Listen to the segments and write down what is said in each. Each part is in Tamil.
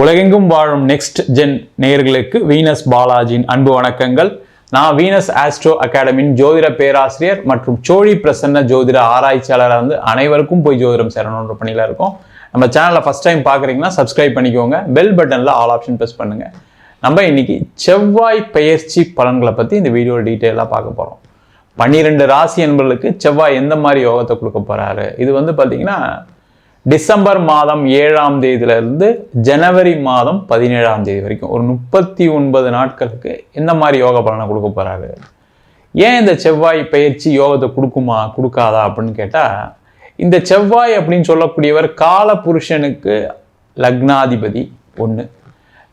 உலகெங்கும் வாழும் நெக்ஸ்ட் ஜென் நேயர்களுக்கு வீனஸ் பாலாஜியின் அன்பு வணக்கங்கள். நான் வீனஸ் ஆஸ்ட்ரோ அகாடமியின் ஜோதிட பேராசிரியர் மற்றும் சோழி பிரசன்ன ஜோதிட ஆராய்ச்சியாளராக வந்து அனைவருக்கும் போய் ஜோதிடம் சேரணுன்ற பணியில் இருக்கோம். நம்ம சேனலில் ஃபஸ்ட் டைம் பார்க்குறீங்கன்னா சப்ஸ்கிரைப் பண்ணிக்கோங்க. பெல் பட்டனில் ஆல் ஆப்ஷன் ப்ரெஸ் பண்ணுங்கள் நம்ம இன்னைக்கு செவ்வாய் பெயர்ச்சி பலன்களை பற்றி இந்த வீடியோ டீட்டெயிலாக பார்க்க போகிறோம் பன்னிரெண்டு ராசி என்பர்களுக்கு செவ்வாய் எந்த மாதிரி யோகத்தை கொடுக்க போகிறாரு இது வந்து பார்த்தீங்கன்னா டிசம்பர் மாதம் ஏழாம் தேதியிலிருந்து ஜனவரி மாதம் பதினேழாம் தேதி வரைக்கும். ஒரு முப்பத்தி ஒன்பது நாட்களுக்கு இந்த மாதிரி யோக பலனை கொடுக்க போகிறாரு ஏன் இந்த செவ்வாய் பயிற்சி யோகத்தை கொடுக்குமா கொடுக்காதா அப்படின்னு கேட்டால் இந்த செவ்வாய் அப்படின்னு சொல்லக்கூடியவர் கால புருஷனுக்கு லக்னாதிபதி ஒன்று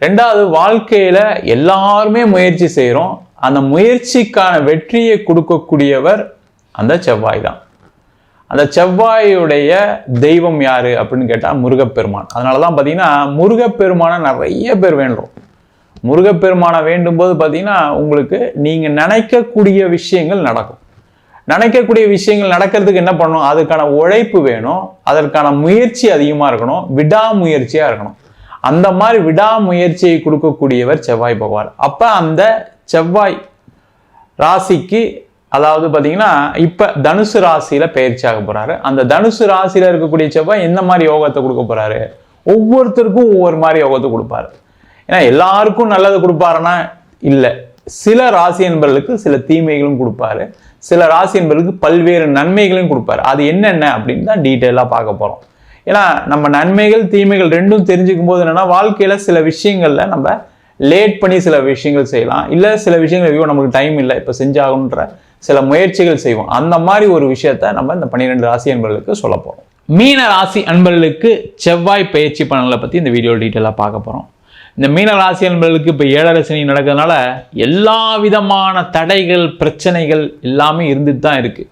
ரெண்டாவது வாழ்க்கையில் எல்லாருமே முயற்சி செய்கிறோம் அந்த முயற்சிக்கான வெற்றியை கொடுக்கக்கூடியவர் அந்த செவ்வாய் தான். அந்த செவ்வாயுடைய தெய்வம் யாரு அப்படின்னு கேட்டால் முருகப்பெருமான். அதனால தான் பார்த்தீங்கன்னா முருகப்பெருமானை நிறைய பேர் வேண்டுறோம். முருகப்பெருமானை வேண்டும் போது பார்த்தீங்கன்னா உங்களுக்கு நீங்கள் நினைக்கக்கூடிய விஷயங்கள் நடக்கும். நினைக்கக்கூடிய விஷயங்கள் நடக்கிறதுக்கு என்ன பண்ணணும்? அதுக்கான உழைப்பு வேணும். அதற்கான முயற்சி அதிகமாக இருக்கணும். விடாமுயற்சியாக இருக்கணும். அந்த மாதிரி விடாமுயற்சியை கொடுக்கக்கூடியவர் செவ்வாய் பகவான். அப்போ அந்த செவ்வாய் ராசிக்கு அதாவது பார்த்தீங்கன்னா இப்போ தனுசு ராசியில் பயிற்சியாக போகிறாரு அந்த தனுசு ராசியில் இருக்கக்கூடிய செவ்வாய் எந்த மாதிரி யோகத்தை கொடுக்க போகிறாரு ஒவ்வொருத்தருக்கும் ஒவ்வொரு மாதிரி யோகத்தை கொடுப்பாரு. ஏன்னா எல்லாருக்கும் நல்லது கொடுப்பாருன்னா இல்லை. சில ராசி என்பர்களுக்கு சில தீமைகளும் கொடுப்பாரு. சில ராசி என்பர்களுக்கு பல்வேறு நன்மைகளையும் கொடுப்பாரு. அது என்னென்ன அப்படின்னு தான் டீட்டெயிலாக பார்க்க போகிறோம் ஏன்னா நம்ம நன்மைகள் தீமைகள் ரெண்டும் தெரிஞ்சுக்கும் போது என்னென்னா வாழ்க்கையில் சில விஷயங்களில் நம்ம லேட் பண்ணி சில விஷயங்கள் செய்யலாம். இல்லை சில விஷயங்கள் ஐயோ நமக்கு டைம் இல்லை இப்போ செஞ்சாகணுன்ற சில முயற்சிகள் செய்வோம். அந்த மாதிரி ஒரு விஷயத்த நம்ம இந்த பன்னிரெண்டு ராசி அன்பர்களுக்கு சொல்ல போகிறோம் மீன ராசி அன்பர்களுக்கு செவ்வாய் பயிற்சி பலன்களை பற்றி இந்த வீடியோ டீட்டெயிலாக பார்க்க போகிறோம் இந்த மீன ராசி அன்பர்களுக்கு இப்போ ஏழரை சனி நடக்கிறதுனால எல்லா விதமான தடைகள் பிரச்சனைகள் எல்லாமே இருந்துட்டு தான் இருக்குது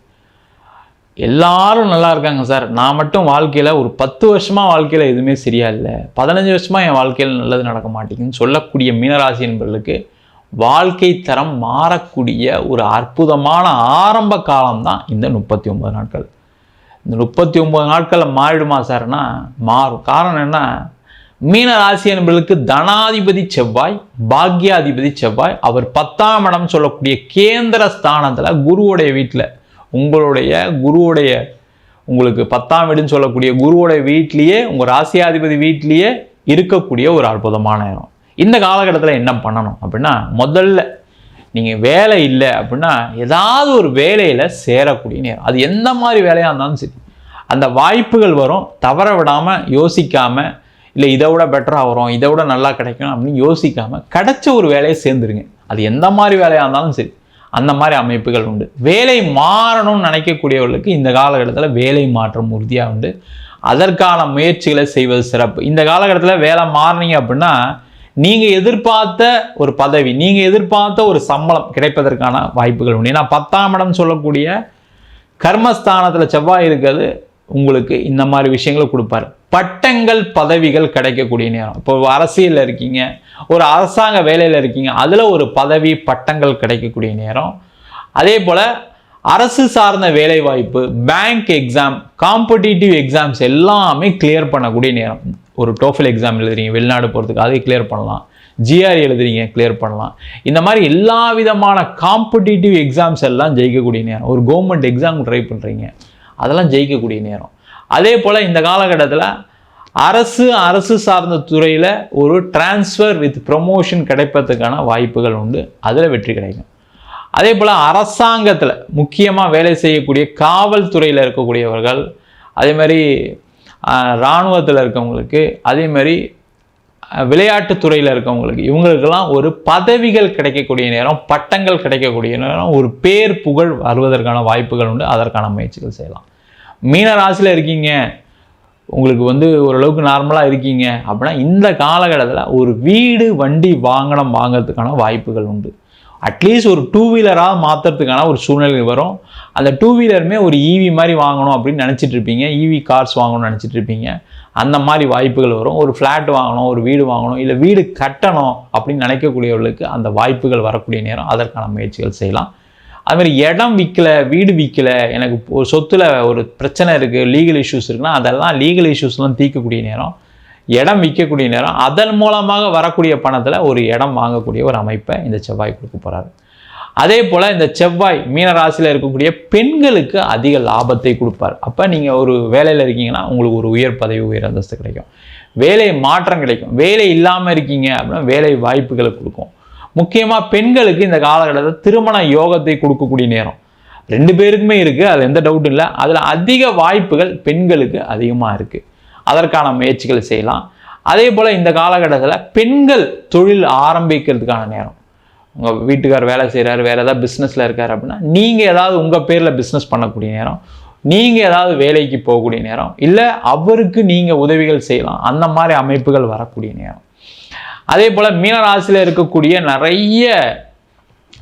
எல்லாரும் நல்லா இருக்காங்க சார். நான் மட்டும் வாழ்க்கையில் ஒரு பத்து வருஷமாக வாழ்க்கையில் எதுவுமே சரியா இல்லை. பதினஞ்சு வருஷமாக என் வாழ்க்கையில் நல்லது நடக்க மாட்டேங்குதுன்னு சொல்லக்கூடிய மீனராசி என்பர்களுக்கு வாழ்க்கை தரம் மாறக்கூடிய ஒரு அற்புதமான ஆரம்ப காலம் தான் இந்த முப்பத்தி ஒன்பது நாட்கள். இந்த முப்பத்தி ஒன்பது நாட்களில் மாறிடுமா சார்னா மாறும். காரணம் என்ன? மீன ராசி என்பவர்களுக்கு தனாதிபதி செவ்வாய் பாக்யாதிபதி செவ்வாய். அவர் பத்தாம் இடம் சொல்லக்கூடிய கேந்திர ஸ்தானத்தில் குருவுடைய வீட்டில் உங்களுடைய குருவுடைய உங்களுக்கு பத்தாம் வீடுன்னு சொல்லக்கூடிய குருவுடைய வீட்லேயே உங்கள் ராசியாதிபதி வீட்லேயே இருக்கக்கூடிய ஒரு அற்புதமான இடம். இந்த காலகட்டத்தில் என்ன பண்ணணும் அப்படின்னா முதல்ல நீங்கள் வேலை இல்லை அப்படின்னா ஏதாவது ஒரு வேலையில் சேரக்கூடிய நேரம். அது எந்த மாதிரி வேலையாக இருந்தாலும் சரி. அந்த வாய்ப்புகள் வரும். தவற விடாமல் யோசிக்காமல் இல்லை இதை விட பெட்டராக வரும். இதை விட நல்லா கிடைக்கும் அப்படின்னு யோசிக்காமல் கிடைச்ச ஒரு வேலையை சேர்ந்துருங்க. அது எந்த மாதிரி வேலையாக இருந்தாலும் சரி. அந்த மாதிரி அமைப்புகள் உண்டு. வேலை மாறணும்னு நினைக்கக்கூடியவர்களுக்கு இந்த காலகட்டத்தில் வேலை மாற்றம் உறுதியாக உண்டு. அதற்கான முயற்சிகளை செய்வது சிறப்பு. இந்த காலகட்டத்தில் வேலை மாறினீங்க அப்படின்னா நீங்கள் எதிர்பார்த்த ஒரு பதவி நீங்கள் எதிர்பார்த்த ஒரு சம்பளம் கிடைப்பதற்கான வாய்ப்புகள் உண்டு. ஏன்னா பத்தாம் இடம் சொல்லக்கூடிய கர்மஸ்தானத்தில் செவ்வாய் இருக்கிறது உங்களுக்கு இந்த மாதிரி விஷயங்களை கொடுப்பாரு. பட்டங்கள் பதவிகள் கிடைக்கக்கூடிய நேரம். இப்போ அரசியலில் இருக்கீங்க ஒரு அரசாங்க வேலையில் இருக்கீங்க அதில் ஒரு பதவி பட்டங்கள் கிடைக்கக்கூடிய நேரம். அதே போல் அரசு சார்ந்த வேலைவாய்ப்பு பேங்க் எக்ஸாம் காம்படிட்டிவ் எக்ஸாம்ஸ் எல்லாமே கிளியர் பண்ணக்கூடிய நேரம். ஒரு டோஃபல் எக்ஸாம் எழுதுறீங்க வெளிநாடு போகிறதுக்கு அதை கிளியர் பண்ணலாம். ஜிஆர் எழுதுறீங்க கிளியர் பண்ணலாம். இந்த மாதிரி எல்லா விதமான காம்படிட்டிவ் எக்ஸாம்ஸ் எல்லாம் ஜெயிக்கக்கூடிய நேரம். ஒரு கவர்மெண்ட் எக்ஸாம் ட்ரை பண்ணுறீங்க அதெல்லாம் ஜெயிக்கக்கூடிய நேரம். அதே போல் இந்த காலகட்டத்தில் அரசு அரசு சார்ந்த துறையில் ஒரு டிரான்ஸ்ஃபர் வித் ப்ரமோஷன் கிடைப்பதற்கான வாய்ப்புகள் உண்டு. அதில் வெற்றி கிடைக்கும். அதே போல் அரசாங்கத்தில் முக்கியமாக வேலை செய்யக்கூடிய காவல்துறையில் இருக்கக்கூடியவர்கள் அதே மாதிரி இராணுவத்தில் இருக்கவங்களுக்கு அதே மாதிரி துறையில் இருக்கவங்களுக்கு இவங்களுக்கெல்லாம் ஒரு பதவிகள் கிடைக்கக்கூடிய நேரம் பட்டங்கள் கிடைக்கக்கூடிய நேரம் ஒரு பேர் புகழ் வருவதற்கான வாய்ப்புகள் உண்டு. அதற்கான முயற்சிகள் செய்யலாம். மீன ராசியில் இருக்கீங்க. உங்களுக்கு வந்து ஓரளவுக்கு நார்மலாக இருக்கீங்க. அப்படின்னா இந்த காலகட்டத்தில் ஒரு வீடு வண்டி வாங்கணும் வாங்கிறதுக்கான வாய்ப்புகள் உண்டு. அட்லீஸ்ட் ஒரு டூ வீலராக மாற்றுறதுக்கான ஒரு சூழ்நிலை வரும். அந்த டூ வீலருமே ஒரு ஈவி மாதிரி வாங்கணும் அப்படின்னு நினச்சிட்டு இருப்பீங்க. ஈவி கார்ஸ் வாங்கணும்னு நினச்சிட்டு இருப்பீங்க. அந்த மாதிரி வாய்ப்புகள் வரும். ஒரு ஃப்ளாட் வாங்கணும் ஒரு வீடு வாங்கணும் இல்லை வீடு கட்டணும் அப்படின்னு நினைக்கக்கூடியவர்களுக்கு அந்த வாய்ப்புகள் வரக்கூடிய நேரம். அதற்கான முயற்சிகள் செய்யலாம். அதுமாதிரி இடம் விற்கல வீடு விற்கல எனக்கு ஒரு சொத்துல ஒரு பிரச்சனை இருக்குது லீகல் இஷ்யூஸ் இருக்குன்னா அதெல்லாம் லீகல் இஷ்யூஸ்லாம் தீர்க்கக்கூடிய நேரம். இடம் விற்கக்கூடிய நேரம் அதன் மூலமாக வரக்கூடிய பணத்தில் ஒரு இடம் வாங்கக்கூடிய ஒரு அமைப்பை இந்த செவ்வாய் கொடுக்க போகிறாரு அதே போல் இந்த செவ்வாய் மீன ராசியில் இருக்கக்கூடிய பெண்களுக்கு அதிக லாபத்தை கொடுப்பார். அப்போ நீங்கள் ஒரு வேலையில் இருக்கீங்கன்னா உங்களுக்கு ஒரு உயர் பதவி உயர் அந்தஸ்து கிடைக்கும். வேலை மாற்றம் கிடைக்கும். வேலை இல்லாமல் இருக்கீங்க அப்படின்னா வேலை வாய்ப்புகளை கொடுக்கும். முக்கியமாக பெண்களுக்கு இந்த காலகட்டத்தில் திருமண யோகத்தை கொடுக்கக்கூடிய நேரம். ரெண்டு பேருக்குமே இருக்குது அது எந்த டவுட்டும் இல்லை. அதில் அதிக வாய்ப்புகள் பெண்களுக்கு அதிகமாக இருக்குது அதற்கான முயற்சிகள் செய்யலாம். அதே போல் இந்த காலகட்டத்தில் பெண்கள் தொழில் ஆரம்பிக்கிறதுக்கான நேரம். உங்கள் வீட்டுக்கார் வேலை செய்கிறாரு வேறு ஏதாவது பிஸ்னஸில் இருக்கார் அப்படின்னா நீங்கள் ஏதாவது உங்கள் பேரில் பிஸ்னஸ் பண்ணக்கூடிய நேரம் நீங்கள் ஏதாவது வேலைக்கு போகக்கூடிய நேரம் இல்லை அவருக்கு நீங்கள் உதவிகள் செய்யலாம். அந்த மாதிரி அமைப்புகள் வரக்கூடிய நேரம். அதே போல் மீனராசியில் இருக்கக்கூடிய நிறைய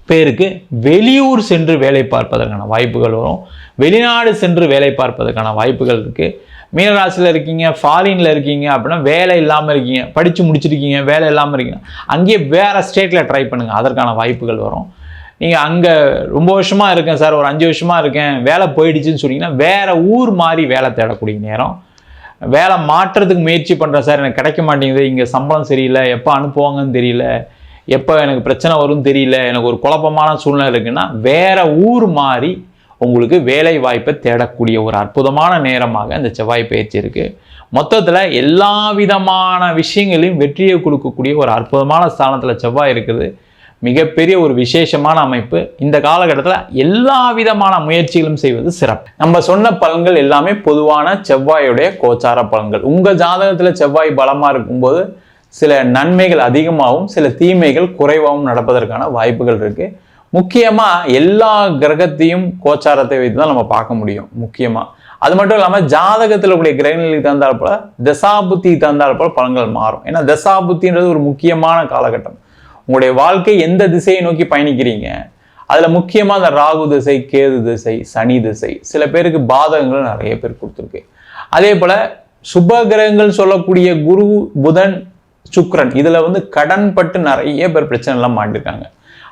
பேருக்கு வெளியூர் சென்று வேலை பார்ப்பதற்கான வாய்ப்புகள் வரும். வெளிநாடு சென்று வேலை பார்ப்பதற்கான வாய்ப்புகள் இருக்குது மீனராசியில் இருக்கீங்க ஃபாரினில் இருக்கீங்க அப்படின்னா வேலை இல்லாமல் இருக்கீங்க படித்து முடிச்சிருக்கீங்க வேலை இல்லாமல் இருக்கீங்க. அங்கேயே வேறு ஸ்டேட்டில் ட்ரை பண்ணுங்கள் அதற்கான வாய்ப்புகள் வரும். நீங்கள் அங்கே ரொம்ப வருஷமாக இருக்கேன் சார் ஒரு அஞ்சு வருஷமாக இருக்கேன் வேலை போயிடுச்சுன்னு சொன்னீங்கன்னா வேறு ஊர் மாதிரி வேலை தேடக்கூடிய நேரம். வேலை மாற்றுறதுக்கு முயற்சி பண்ணுறேன் சார் எனக்கு கிடைக்க மாட்டேங்குது இங்கே சம்பளம் சரியில்லை எப்போ அனுப்புவாங்கன்னு தெரியல. எப்போ எனக்கு பிரச்சனை வரும்னு தெரியல எனக்கு ஒரு குழப்பமான சூழ்நிலை இருக்குன்னா வேறு ஊர் மாறி உங்களுக்கு வேலை வாய்ப்பை தேடக்கூடிய ஒரு அற்புதமான நேரமாக இந்த செவ்வாய் பயிற்சி இருக்குது மொத்தத்தில் எல்லா விதமான விஷயங்களையும் வெற்றியை கொடுக்கக்கூடிய ஒரு அற்புதமான ஸ்தானத்தில் செவ்வாய் இருக்குது. மிகப்பெரிய ஒரு விசேஷமான அமைப்பு. இந்த காலகட்டத்தில் எல்லா விதமான முயற்சிகளும் செய்வது சிறப்பு. நம்ம சொன்ன பலன்கள் எல்லாமே பொதுவான செவ்வாயுடைய கோச்சார பலன்கள். உங்கள் ஜாதகத்தில் செவ்வாய் பலமாக இருக்கும்போது சில நன்மைகள் அதிகமாகவும் சில தீமைகள் குறைவாகவும் நடப்பதற்கான வாய்ப்புகள் இருக்குது முக்கியமாக எல்லா கிரகத்தையும் கோச்சாரத்தை வைத்து தான் நம்ம பார்க்க முடியும் முக்கியமாக அது மட்டும் இல்லாமல் ஜாதகத்தில் கூடிய கிரகங்களுக்கு தந்தால் போல தசாபுத்தி தந்தால் போல பலன்கள் மாறும். ஏன்னா தசாபுத்தின்றது ஒரு முக்கியமான காலகட்டம். உங்களுடைய வாழ்க்கை எந்த திசையை நோக்கி பயணிக்கிறீங்க? அதில் முக்கியமாக அந்த ராகு திசை கேது திசை சனி திசை சில பேருக்கு பாதகங்கள் நிறைய பேர் கொடுத்துருக்கு. அதே போல் சுப கிரகங்கள் சொல்லக்கூடிய குரு புதன் சுக்ரன் இதில் வந்து கடன் பட்டு நிறைய பேர் பிரச்சனைலாம் மாட்டிருக்காங்க.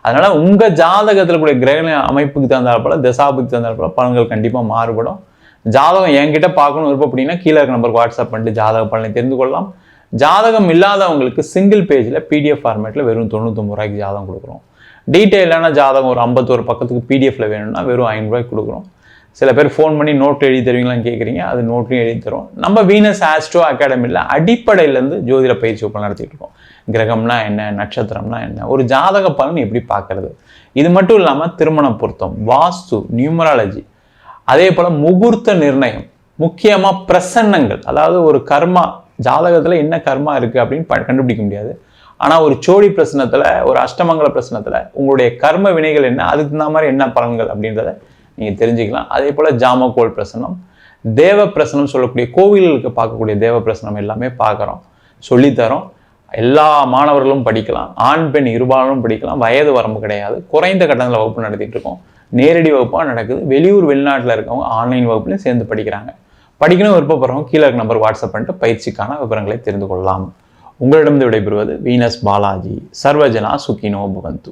அதனால் உங்கள் ஜாதகத்தில் கூடிய கிரக அமைப்புக்கு தகுந்தால் போல தசாபுக்கு தகுந்தால் போல பலன்கள் கண்டிப்பாக மாறுபடும். ஜாதகம் என்கிட்ட பார்க்கணும் அப்படின்னா கீழே இருக்க நம்பருக்கு வாட்ஸ்அப் பண்ணிட்டு ஜாதக பலனை தெரிந்து கொள்ளலாம். ஜாதகம் இல்லாதவங்களுக்கு சிங்கிள் பேஜில் பிடிஎஃப் ஃபார்மேட்டில் வெறும் தொண்ணூத்தொம்பது ரூபாய்க்கு ஜாதகம் கொடுக்குறோம். டீட்டெயிலான ஜாதகம் ஒரு ஐம்பத்தோரு பக்கத்துக்கு பிடிஎஃப்ல வேணும்னா வெறும் ஐநூறுரூவாய்க்கு கொடுக்குறோம். சில பேர் ஃபோன் பண்ணி நோட் எழுதி தருவீங்களான்னு கேட்குறீங்க அது நோட்லையும் எழுதி தரும். நம்ம வீனஸ் ஆஸ்ட்ரோ அகாடமியில் அடிப்படையிலேருந்து ஜோதிட பயிற்சி வகுப்பு நடத்திட்டு இருக்கோம். கிரகம்னா என்ன நட்சத்திரம்னா என்ன ஒரு ஜாதக பலன் எப்படி பார்க்கறது? இது மட்டும் இல்லாமல் திருமண பொருத்தம் வாஸ்து நியூமராலஜி அதே போல் முகூர்த்த நிர்ணயம் முக்கியமாக பிரசன்னங்கள். அதாவது ஒரு கர்மா ஜாதகத்தில் என்ன கர்மா இருக்குது அப்படின்னு ப- கண்டுபிடிக்க முடியாது. ஆனால் ஒரு சோழி பிரசனத்தில் ஒரு அஷ்டமங்கல பிரசனத்தில் உங்களுடைய கர்ம வினைகள் என்ன அதுக்கு தகுந்த மாதிரி என்ன பலன்கள் அப்படின்றத நீங்கள் தெரிஞ்சுக்கலாம். அதே போல் ஜாமக்கோல் பிரசனம் தேவ பிரசனம் சொல்லக்கூடிய கோவில்களுக்கு பார்க்கக்கூடிய தேவ பிரசனம் எல்லாமே பார்க்குறோம். சொல்லித்தரோம். எல்லா மாணவர்களும் படிக்கலாம். ஆண் பெண் இருபாலும் படிக்கலாம். வயது வரம்பு கிடையாது. குறைந்த கட்டணத்தில் வகுப்பு நடத்திட்டு இருக்கோம். நேரடி வகுப்பாக நடக்குது. வெளியூர் வெளிநாட்டில் இருக்கவங்க ஆன்லைன் வகுப்புலையும் சேர்ந்து படிக்கிறாங்க. படிக்கணும் விருப்பப்படுறவங்க கீழே நம்பர் வாட்ஸ்அப் பண்ணிட்டு பயிற்சிக்கான விவரங்களை தெரிந்து கொள்ளலாம். உங்களிடமிருந்து விடைபெறுவது வீனஸ் பாலாஜி. சர்வஜனா சுகினோ பவந்து.